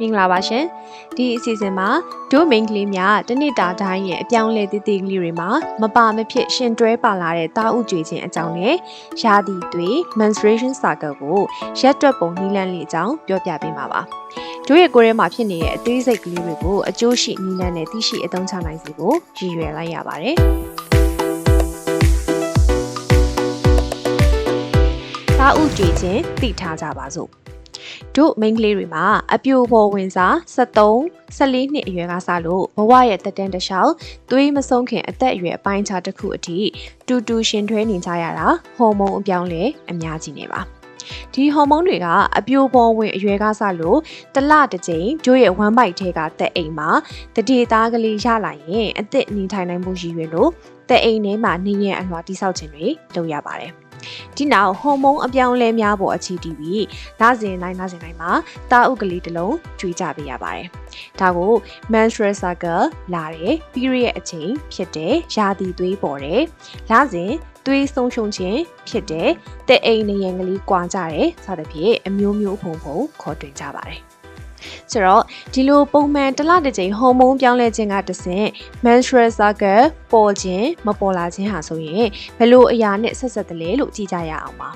မင်္ဂလာပါရှင်ဒီအစီအစဉ်မှာဒိုမိန်ကလေးများတနစ်တာတိုင်းရဲ့အပြောင်းလဲတည်တည်ကလေးတွေမှာမပါမဖြစ်ရှင်တွဲပါလာတဲ့တာဥကြွေခြင်းအကြောင်းနဲ့ရာသီသွေး menstruation cycle ကိုရက်တွက်ပုံနည်းလမ်းလေးအကြောင်းပြောပြပေးမှာပါတို့ရဲ့ကိုယ်ထဲမှာဖြစ်နေတဲ့အသေးစိတ်ကလေးတွေကိုအကျိုးရှိနည်းလမ်းနဲ့သိရှိအသုံးချနိုင်စေဖို့ရည်ရွယ်လိုက်ရပါတယ်တာဥကြွေခြင်းသိထားကြပါစို့ တို့မိန်းကလေးတွေမှာအပြိုပေါ်ဝင်စား73 14နှစ်အရွယ်ကစလို့ဘဝရဲ့တက်တန်းတစ်လျှောက်သွေးမဆုံးခင်အသက်အရွယ်အပိုင်းခြားတစ်ခုအထိတူတူရှင်ထွဲနေကြရတာဟော်မုန်းအပြောင်းလဲအများကြီးနေပါဒီဟော်မုန်းတွေကအပြိုပေါ်ဝင်အရွယ်ကစလို့တလတစ်ကြိမ်ကျိုးရဲ့ဝမ်းပိုက်ထဲကတက်အိမ်မှာတတိသားကလေးရလာရင်အသက်နေထိုင်နိုင်မှုရည်ရွယ်လို့တက်အိမ်ထဲမှာနေရန်အလွှာတိဆောက်ခြင်းတွေလုပ်ရပါတယ် ဒီနောက်ဟော်မုန်းအပြောင်းလဲများပေါ်အခြေတည်ပြီးလစဉ်တိုင်းလစဉ်တိုင်းမှာတာဥကလေးတစ်လုံးကျွေးကြပေးရပါတယ်။ဒါကို menstrual cycle လာတယ် period အချိန်ဖြစ်တဲ့ရာသီသွေးပေါ်တယ်။လစဉ်သွေးဆုံးရှုံးခြင်းဖြစ်တဲ့တဲ့အိမ်နေရန်ကလေးကွာကြတယ်စသဖြင့်အမျိုးမျိုးဖုံဖုံခေါ်တွင်ကြပါတယ်။ ဆိုတော့ဒီလိုပုံမှန်တစ်လတစ်ကြိမ်ဟော်မုန်းပြောင်းလဲခြင်းကတဆင့် menstrual cycle ပေါ်ခြင်းမပေါ်လာခြင်းဟာဆိုရင်ဘယ်လိုအရာနဲ့ဆက်ဆက်တယ်လဲလို့ကြည့်ကြရအောင်ပါ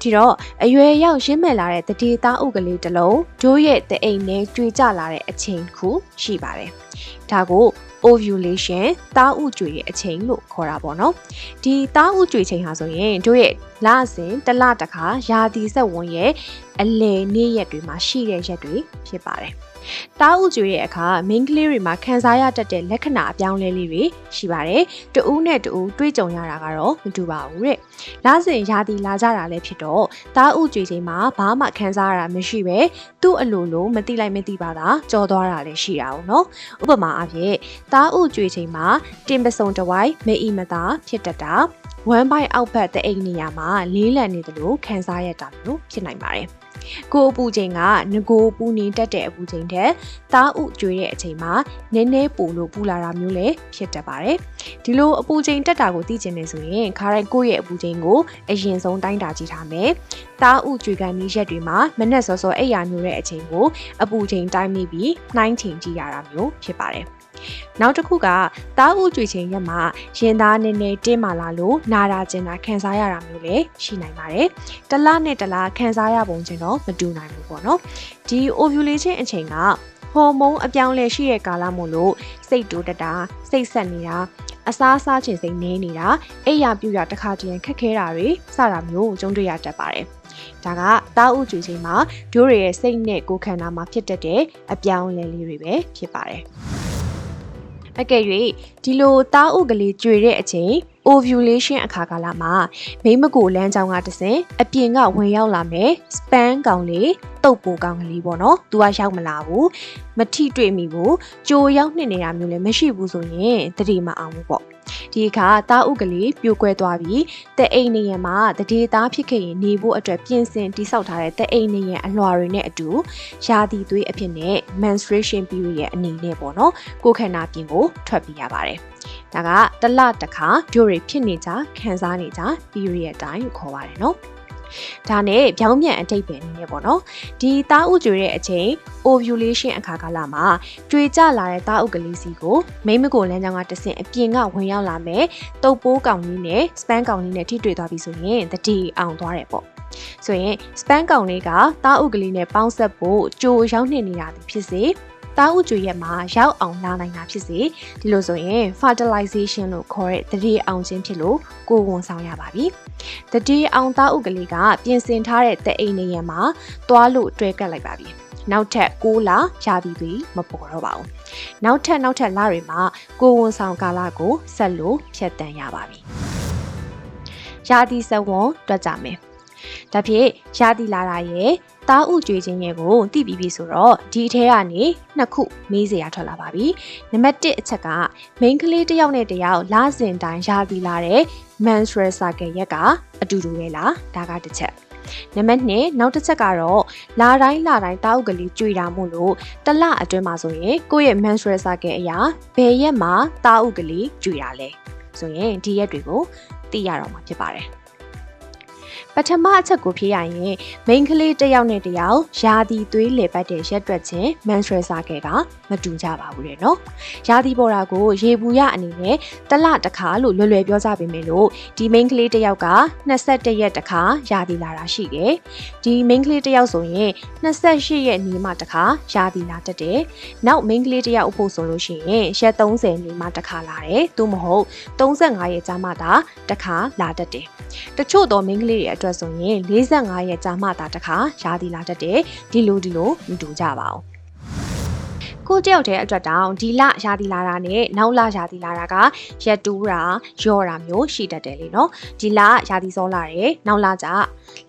ဒီတော့အရွယ်ရောက်ရင်းမဲ့လာတဲ့တတိသားဥကလေးတစ်လုံးဒိုးရဲ့တအိမ်နဲ့ကြွေကြလာတဲ့အချိန်တစ်ခုရှိပါတယ်ဒါကို ovulation သားဥကြွေရဲ့အချိန်လို့ခေါ်တာပေါ့နော်ဒီသားဥကြွေချိန်ဟာဆိုရင်တို့ရဲ့လစဉ်တစ်လတစ်ခါရာသီဆက်ဝင်ရဲ့အလယ်နေ့ရက်တွေမှာရှိတဲ့ရက်တွေဖြစ်ပါတယ်။ တားဥကျွေးရဲ့အခါမင်းကလေးတွေမှာခံစားရတတ်တဲ့လက္ခဏာအပြောင်းလဲလေးတွေရှိပါတယ်။တဦးနဲ့တဦးတွေးကြုံရတာကတော့မတူပါဘူးတဲ့။လစဉ်ရာသီလာကြတာလည်းဖြစ်တော့တားဥကျွေးချိန်မှာဘာမှခံစားရတာမရှိပဲသူ့အလိုလိုမတိလိုက်မတိပါတာကြော်သွားတာလည်းရှိတာပေါ့နော်။ဥပမာအဖြစ်တားဥကျွေးချိန်မှာတင်ပစုံတဝိုင်းမအီမသာဖြစ်တတ်တာဝမ်းပိုက်အောက်ဘက်တဲ့အိမ်နေရာမှာလေးလံနေတယ်လို့ခံစားရတာမျိုးဖြစ်နိုင်ပါတယ်။ ကိုအပူချိန်ကငကိုပူနေတတ်တဲ့အပူချိန်တဲ့သားဥကျွေးတဲ့အချိန်မှာနည်းနည်းပူလို့ပူလာတာမျိုးလည်းဖြစ်တတ်ပါတယ်ဒီလိုအပူချိန်တက်တာကိုသိချင်နေဆိုရင်ခါတိုင်းကိုယ့်ရဲ့အပူချိန်ကိုအရင်ဆုံးတိုင်းတာကြည့်ထားမယ်သားဥကျွေးကန်နီးရက်တွေမှာမနက်စောစောအိပ်ရာမျိုးတဲ့အချိန်ကိုအပူချိန်တိုင်းမိပြီးနှိုင်းချိန်ကြည့်ရတာမျိုးဖြစ်ပါတယ် နောက်တစ်ခုကတားဥကြွေချင်းရက်မှာရင်သားနည်းနည်းတင်းမာလာလို့နာတာကျင်တာခံစားရတာမျိုးလည်းရှိနိုင်ပါတယ်။တလားနဲ့တလားခံစားရပုံချင်းတော့မတူနိုင်ဘူးပေါ့နော်။ဒီ ovulation အချိန်ကဟော်မုန်းအပြောင်းလဲရှိတဲ့ကာလမို့လို့စိတ်တိုးတက်တာစိတ်ဆက်နေတာအစားစားခြင်းစိတ်နေနေတာအိပ်ယာပြူရတစ်ခါတည်းခက်ခဲတာတွေစတာမျိုးကြုံတွေ့ရတတ်ပါတယ်။ဒါကတာဥကြွေချိန်မှာဒိုးတွေရဲ့စိတ်နဲ့ကိုယ်ခန္ဓာမှာဖြစ်တတ်တဲ့အပြောင်းလဲလေးတွေပဲဖြစ်ပါတယ်။ အကယ်၍ဒီလိုသားဥကလေးကြွေတဲ့အချိန် ovulation အခါကာလမှာမိမကိုလမ်းကြောင်းကတဆင်အပြင်ကဝင်ရောက်လာမယ် span ကောင်လေးတုပ်ပိုကောင်ကလေးပေါ့နော်။ तू ကရောက်မလာဘူး။မထိတွေ့မိဘူး။ကြိုရောက်နှစ်နေတာမျိုးလည်းမရှိဘူးဆိုရင်တတိမအောင်ဘူးပေါ့ ဒီအခါတားဥကလေးပြိုကွဲသွားပြီးတဲ့အိမ်နေရံမှာတတိသားဖြစ်ခဲ့ရင်နေဖို့အတွက်ပြင်ဆင်တိစောက်ထားတဲ့တဲ့အိမ်နေရံအလွှာတွေနဲ့အတူရာသီသွေးအဖြစ်နဲ့ menstruation period ရဲ့အနေနဲ့ပေါ့နော်ကိုယ်ခန္ဓာပြင်ကိုထွက်ပြရပါတယ်ဒါကတလတစ်ခါဒိုတွေဖြစ်နေကြခံစားနေကြ period အတိုင်းခေါ်ပါတယ်နော် ဒါနဲ့ပြောင်းပြန်အတိတ်ပဲနည်းနည်းပေါ့နော်ဒီသားဥကြွေတဲ့အချိန် ovulation အခါကာလမှာကြွေကြလာတဲ့သားဥကလေးစီကိုမိမကိုလမ်းကြောင်းကတဆင့်အပြင်ကဝင်ရောက်လာမယ်တုပ်ပိုးကောင်လေးနဲ့ span ကောင်လေးနဲ့ထိတွေ့သွားပြီဆိုရင်တတိအောင်သွားတယ်ပေါ့ဆိုရင် span ကောင်လေးကသားဥကလေးနဲ့ပေါင်းဆက်ဖို့ကြိုရောက်နေနေတာဖြစ်စေ သားဥကျွေရက်မှာရောက်အောင်လာနိုင်တာဖြစ်စေဒီလိုဆိုရင် fertilization လို့ခေါ်တဲ့တတိအောင်ခြင်းဖြစ်လို့ကိုဝန်ဆောင်ရပါပြီတတိအောင်သားဥကလေးကပြင်ဆင်ထားတဲ့တအိမ်နေရံမှာသွားလို့တွဲကပ်လိုက်ပါပြီနောက်ထပ်6လရာသီတွေမပေါ်တော့ပါဘူးနောက်ထပ်နောက်ထပ်လတွေမှာကိုဝန်ဆောင်ကာလကိုဆက်လို့ဖြတ်တန်းရပါပြီရာသီစဝွန်တွက်ကြမယ် ဒါဖြစ်ရာသီလာတာရဲ့တားဥကြွေခြင်းရဲ့ကိုသိပြီးပြီဆိုတော့ဒီအထဲကနေနှစ်ခုမေးစရာထွက်လာပါပြီနံပါတ်1အချက်က main ကလေးတစ်ယောက်နဲ့တစ်ယောက်လစဉ်တိုင်းရာသီလာတဲ့ menstrual cycle ရက်ကအတူတူပဲလားဒါကတစ်ချက်နံပါတ်2နောက်တစ်ချက်ကတော့လာတိုင်းလာတိုင်းတားဥကလေးကြွေတာမို့လို့တလအတွင်းမှာဆိုရင်ကိုယ့်ရဲ့ menstrual cycle အရာဘယ်ရက်မှာတားဥကလေးကြွေတာလဲဆိုရင်ဒီရက်တွေကိုသိရတော့မှာဖြစ်ပါတယ် ပထမအချက်ကိုဖြေရရင် မိန်းကလေးတစ်ယောက်နဲ့တစ်ယောက်ယာတီသွေးလေပတ်တဲ့ရက်တွက်ခြင်း menstrual cycle ကမတူကြပါဘူးလေနော်ယာတီပေါ်တာကိုရေဘူးရအနေနဲ့တစ်လတစ်ခါလို့လွယ်လွယ်ပြောကြပေးမယ်လို့ဒီမိန်းကလေးတစ်ယောက်က21ရက်တစ်ခါယာတီလာတာရှိတယ်ဒီမိန်းကလေးတစ်ယောက်ဆိုရင်28ရက်နေမှတစ်ခါယာတီလာတတ်တယ်နောက်မိန်းကလေးတစ်ယောက်အဖို့ဆိုလို့ရှိရင်ရက်30နေမှတစ်ခါလာတယ်သို့မဟုတ်35ရက်ကြာမှသာတစ်ခါလာတတ်တယ်တချို့သောမိန်းကလေးတွေအတွက်ဆိုရင်45ရက်ကြာမှသာတစ်ခါရာသီလာတတ်တယ်ဒီလိုဒီလိုမတူကြပါဘူးကိုတယောက်တည်းအတွက်တောင်ဒီလရာသီလာတာနဲ့နောက်လရာသီလာတာကရက်တူးတာရော့တာမျိုးရှိတတ်တယ်လေနော်ဒီလရာသီစောလာတယ်နောက်လကြ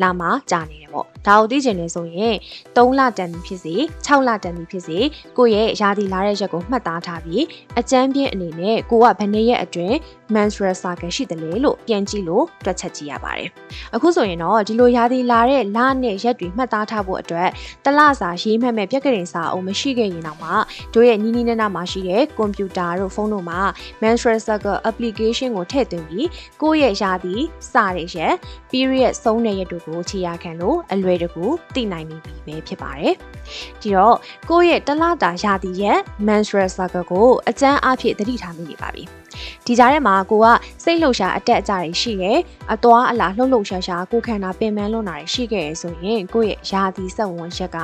လာမှကြာနေတယ်ပေါ့ ဒါကိုသိချင်နေဆိုရင်3လတန်ပြီဖြစ်စေ6လတန်ပြီဖြစ်စေကိုယ့်ရဲ့ရာသီလာတဲ့ရက်ကိုမှတ်သားထားပြီးအကျန်းပြင်းအနေနဲ့ကိုကဘယ်နှစ်ရက်အတွင်း menstrual cycle ရှိတယ်လေလို့ပြန်ကြည့်လို့တွက်ချက်ကြည့်ရပါတယ်အခုဆိုရင်တော့ဒီလိုရာသီလာတဲ့လနဲ့ရက်တွေမှတ်သားထားဖို့အတွက်တလစာရေးမှတ်မဲ့ပြက်ကလေးစာအုပ်မရှိခဲ့ရင်တော့မှတို့ရဲ့နီးနီးနားနားမှာရှိတဲ့ကွန်ပျူတာတို့ဖုန်းတို့မှာ menstrual cycle application ကိုထည့်သွင်းပြီးကိုယ့်ရဲ့ရာသီစတဲ့ရက် period ဆုံးတဲ့ရက်တို့ကိုခြေရာခံလို့အလွယ်တကူသိနိုင်ပြီပဲဖြစ်ပါတယ်။ဒီတော့ကိုယ့်ရဲ့တလတာရာသီရက် menstrual cycle ကိုအကျန်းအဖြစ်သတိထားမိနေပါပြီ။ ဒီကြားထဲမှာကိုကစိတ်လှုပ်ရှားအတက်အကျတွေရှိတယ်အသွားအလာလှုပ်လှုပ်ရှားရှားကိုခန္ဓာပင်ပန်းလွန်တာတွေရှိခဲ့ရဆိုရင်ကိုယ့်ရဲ့ယာတီဆက်ဝင်ရက်က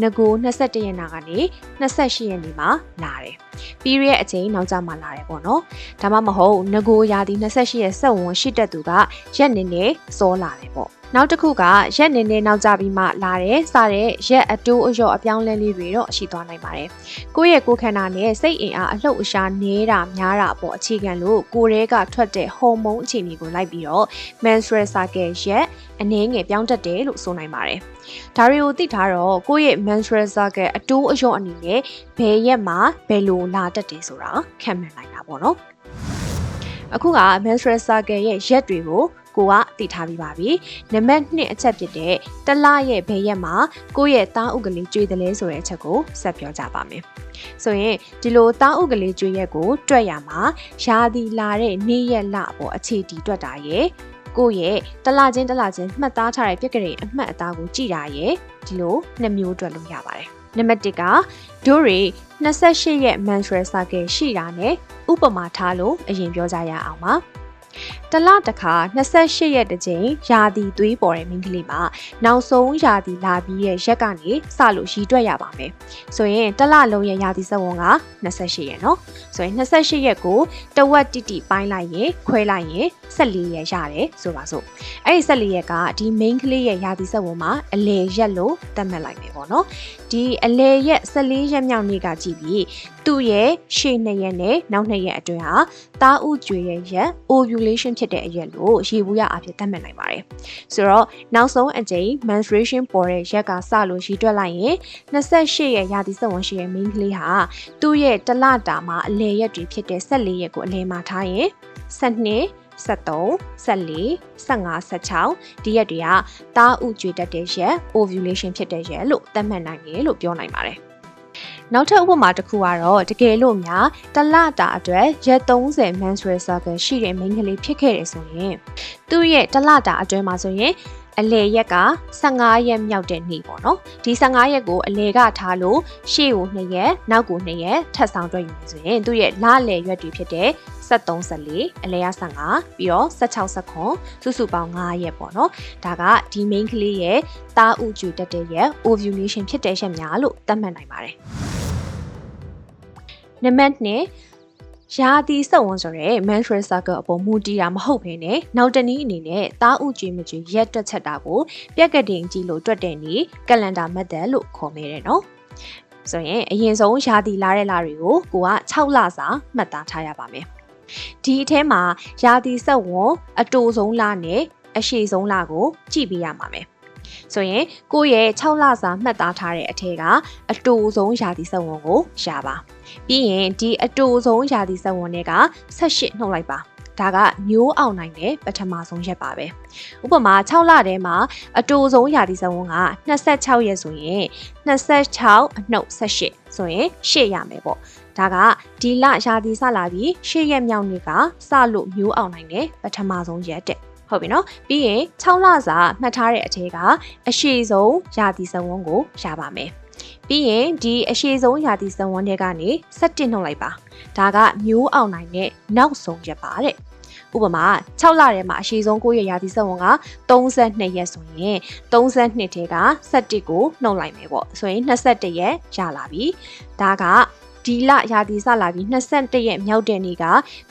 ငကို21ရက်နာကနေ28ရက်နေ့မှာလာတယ်။ period အချိန်နောက်ကျမှလာတယ်ပေါ့နော်။ဒါမှမဟုတ်ငကိုယာတီ28ရက်ဆက်ဝင်ရှိတဲ့သူကရက်နေနေစောလာတယ်ပေါ့နောက်တစ်ခုကရက်နေနေနောက်ကျပြီးမှလာတယ်စတဲ့ရက်အတိုးအလျော့အပြောင်းလဲလေးတွေတော့ရှိသွားနိုင်ပါတယ်ကိုယ့်ရဲ့ကိုယ်ခန္ဓာနဲ့စိတ်အင်အားအလှုပ်အရှားနေတာများတာပေါ့အခြေခံလို့ကိုယ်ရဲ့ကထွက်တဲ့ဟော်မုန်းအခြေအနေကိုလိုက်ပြီးတော့ menstrual cycle ရက်အနည်းငယ်ပြောင်းတတ်တယ်လို့ဆိုနိုင်ပါတယ်ဒါတွေကိုသိထားတော့ကိုယ့်ရဲ့ menstrual cycle အတိုးအလျော့အနေနဲ့ဘယ်ရက်မှာဘယ်လိုလာတတ်တယ်ဆိုတာခံမှန်းနိုင်တာပေါ့နော်အခုက menstrual cycle ရဲ့ရက်တွေကို ကိုကသိထားပြီးပါပြီနံပါတ်2အချက်ဖြစ်တဲ့တလရဲ့ဘယ်ရက်မှာကိုယ့်ရဲ့သားဥကလေးကျွေးတယ်လဲဆိုတဲ့အချက်ကိုဆက်ပြောကြပါမယ်ဆိုရင်ဒီလိုသားဥကလေးကျွေးရက်ကိုတွက်ရမှာရာသီလာတဲ့နေ့ရက်လပေါ့အခြေတီတွက်တာရဲ့ကိုယ့်ရဲ့တလချင်းတလချင်းမှတ်သားထားတဲ့ပြက်ကလေးအမှတ်အသားကိုကြည့်တာရဲ့ဒီလိုနှစ်မျိုးတွက်လို့ရပါတယ်နံပါတ်1ကဒိုရီ28ရက် menstrual cycle ရှိတာနဲ့ဥပမာထားလို့အရင်ပြောကြရအောင်ပါ တလတခါ28ရက်တစ်ကြိမ်ယာတီသွေးပေါ်တဲ့မိန်းကလေးမှာနောက်ဆုံးယာတီလာပြီးရဲ့ရက်ကနေစလို့ရည်တွက်ရပါမယ်။ဆိုရင်တလလုံးရဲ့ယာတီစက်ဝန်က28ရက်နော်။ဆိုရင်28ရက်ကိုတဝက်တိတိပိုင်းလိုက်ရင်ခွဲလိုက်ရင်14ရက်ရတယ်ဆိုပါစို့။အဲ့ဒီ14ရက်ကဒီ main ကလေးရဲ့ယာတီစက်ဝန်မှာအလေရက်လို့သတ်မှတ်လိုက်မယ်ပေါ့နော်။ဒီအလေရက်14ရက်မြောက်နေ့ကကြည့်ပြီးသူ့ရဲ့ရှေ့နှစ်ရက်နဲ့နောက်နှစ်ရက်အတွင်းဟာသားဥကျွေရဲ့ရက် ovulation ဖြစ်တဲ့အရက်လို့ရေဘူးရအဖြစ်သတ်မှတ်နိုင်ပါတယ်။ဆိုတော့နောက်ဆုံးအကြိမ် menstruation ပေါ်တဲ့ရက်ကစလို့ရေတွက်လိုက်ရင်28ရက်ရာသီစက်ဝင်ရှိတဲ့ main ကလေးဟာသူ့ရဲ့တလတာမှာအလဲရက်တွေဖြစ်တဲ့14ရက်ကိုအလဲမှာထားရင်12 73 14 15 16ဒီရက်တွေကသားဥကြွေတတ်တဲ့ရက် ovulation ဖြစ်တဲ့ရက်လို့သတ်မှတ်နိုင်တယ်လို့ပြောနိုင်ပါတယ် နောက်ထပ်ဥပမာတစ်ခုကတော့တကယ်လို့များတလတာအတွက်ရက်30 menstrual cycle ရှိတဲ့မိန်းကလေးဖြစ်ခဲ့တယ်ဆိုရင်သူ့ရဲ့တလတာအတွင်းမှာဆိုရင်အလေရက်က15ရက်မြောက်တဲ့နေ့ပေါ့နော်ဒီ15ရက်ကိုအလေကထားလို့ရှေ့ကို2ရက်နောက်ကို2ရက်ထပ်ဆောင်တွက်ယူနေဆိုရင်သူ့ရဲ့လလေရွက်တွေဖြစ်တဲ့73 14အလဲရ15ပြီးတော့16 19စုစုပေါင်း9ရက်ပေါ့နော်ဒါကဒီ main ကလေးရဲ့တာဥကျူတက်တဲ့ရက် ovulation ဖြစ်တဲ့ရက်များလို့သတ်မှတ်နိုင်ပါတယ် နံပါတ်2ရာသီစက်ဝန်ဆိုရဲ menstrual cycle အပေါ်မူတည်တာမဟုတ်ဘဲနဲ့နောက်တနည်းအနေနဲ့သားဥကြွေးမကြွေးရက်တွက်ချက်တာကိုပြက်ကတင်ကြည့်လို့တွက်တဲ့နည်း calendar method လို့ခေါ်မိတယ်နော်ဆိုရင်အရင်ဆုံးရာသီလာတဲ့လတွေကိုကိုက6လစာမှတ်သားထားရပါမယ်ဒီအထဲမှာရာသီစက်ဝန်အတူဆုံးလနဲ့အရှိဆုံးလကိုကြည့်ပေးရမှာမယ် ဆိုရင်ကိုယ့်ရဲ့6လစာမှတ်သားထားတဲ့အထက်ကအတူဆုံးရာသီစက်ဝန်ကိုရှာပါပြီးရင်ဒီအတူဆုံးရာသီစက်ဝန်တွေက18နှုတ်လိုက်ပါဒါကမျိုးအောင်နိုင်တဲ့ပထမဆုံးရက်ပါပဲဥပမာ6လထဲမှာအတူဆုံးရာသီစက်ဝန်က26ရက်ဆိုရင်26အနှုတ်18ဆိုရင်8ရမယ်ပေါ့ဒါကဒီလရာသီစလာပြီး8ရက်မြောက်နေ့ကစလို့မျိုးအောင်နိုင်တဲ့ပထမဆုံးရက်တဲ့ ဟုတ်ပြီနော်ပြီးရင်6လစာမှတ်ထားတဲ့အထက်ကအရှိဆုံးရာသီစံဝန်းကိုရပါမယ်ပြီးရင်ဒီအရှိဆုံးရာသီစံဝန်းတွေကနေ17နှုတ်လိုက်ပါဒါကမျိုးအောင်နိုင်တဲ့နောက်ဆုံးရက်ပါတဲ့ဥပမာ6လထဲမှာအရှိဆုံး9ရက်ရာသီစံဝန်းက32ရက်ဆိုရင်32ထဲက17ကိုနှုတ်လိုက်မယ်ပေါ့ဆိုရင်21ရက်ရလာပြီဒါကဒီလရာသီစလာပြီး21ရက်မြောက်တဲ့နေ့က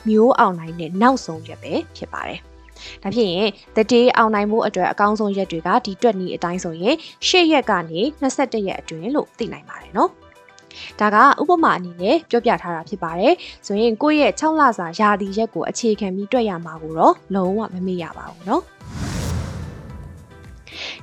မျိုးအောင်နိုင်တဲ့နောက်ဆုံးရက်ပဲဖြစ်ပါတယ်။ ဒါဖြစ်ရင် the day အောင်နိုင်မှုအတွက်အကောင်းဆုံးရက်တွေကဒီတွက်နီးအတိုင်းဆိုရင်10ရက်ကနေ21ရက်အတွင်းလို့သိနိုင်ပါတယ်နော်။ဒါကဥပမာအနေနဲ့ပြောပြထားတာဖြစ်ပါတယ်။ဆိုရင်ကိုယ့်ရဲ့6လစာရာသီရက်ကိုအခြေခံပြီးတွက်ရမှာကိုတော့လုံးဝမမေ့ရပါဘူးနော်။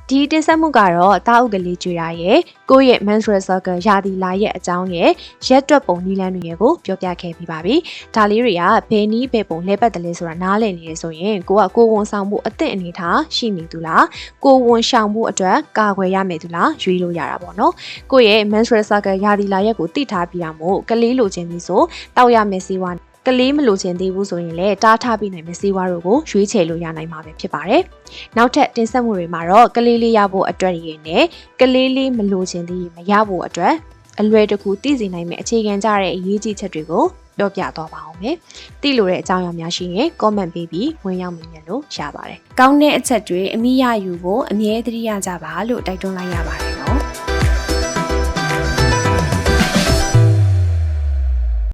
ဒီတင်ဆက်မှုကတော့တာအုပ်ကလေးကျွေတာရဲ့ကိုယ့်ရဲ့ menstrual cycle ရာသီလာရဲ့အကြောင်းရဲ့ရက်တွက်ပုံနည်းလမ်းတွေရဲ့ကိုပြောပြခဲ့ပြီးပါပြီ။ဒါလေးတွေကဘယ်နည်းဘယ်ပုံလဲပတ်တယ်လဲဆိုတာနားလည်နေရဆိုရင်ကိုကကိုဝန်ဆောင်မှုအသင့်အနေထားရှိနေသူလားကိုဝန်ဆောင်မှုအတွက်ကာကွယ်ရမယ်သူလားရွေးလို့ရတာပေါ့နော်။ကိုယ့်ရဲ့ menstrual cycle ရာသီလာရက်ကိုသိထားပြီးတာမို့ကလေးလိုချင်ပြီဆိုတောက်ရမယ်စီဝါ ကလေးမလိုချင်သေးဘူးဆိုရင်လည်းတားထားပြီးနိုင်မယ့်စေဝါတို့ကိုရွေးချယ်လို့ရနိုင်မှာပဲဖြစ်ပါတယ်။နောက်ထပ်တင်ဆက်မှုတွေမှာတော့ကလေးလေးရဖို့အတွက်ရည်နဲ့ကလေးလေးမလိုချင်သေးမရဖို့အတွက်အလွယ်တကူသိစေနိုင်မယ့်အခြေခံကြတဲ့အရေးကြီးချက်တွေကိုပြောပြသွားပါအောင်မယ်။သိလို့တဲ့အကြောင်းအရာများရှိရင် comment ပေးပြီးဝင်ရောက်မြင်လို့ရပါတယ်။ကောင်းတဲ့အချက်တွေအမိရယူဖို့အမြဲတမ်းရကြပါလို့တိုက်တွန်းလိုက်ရပါတယ်နော်။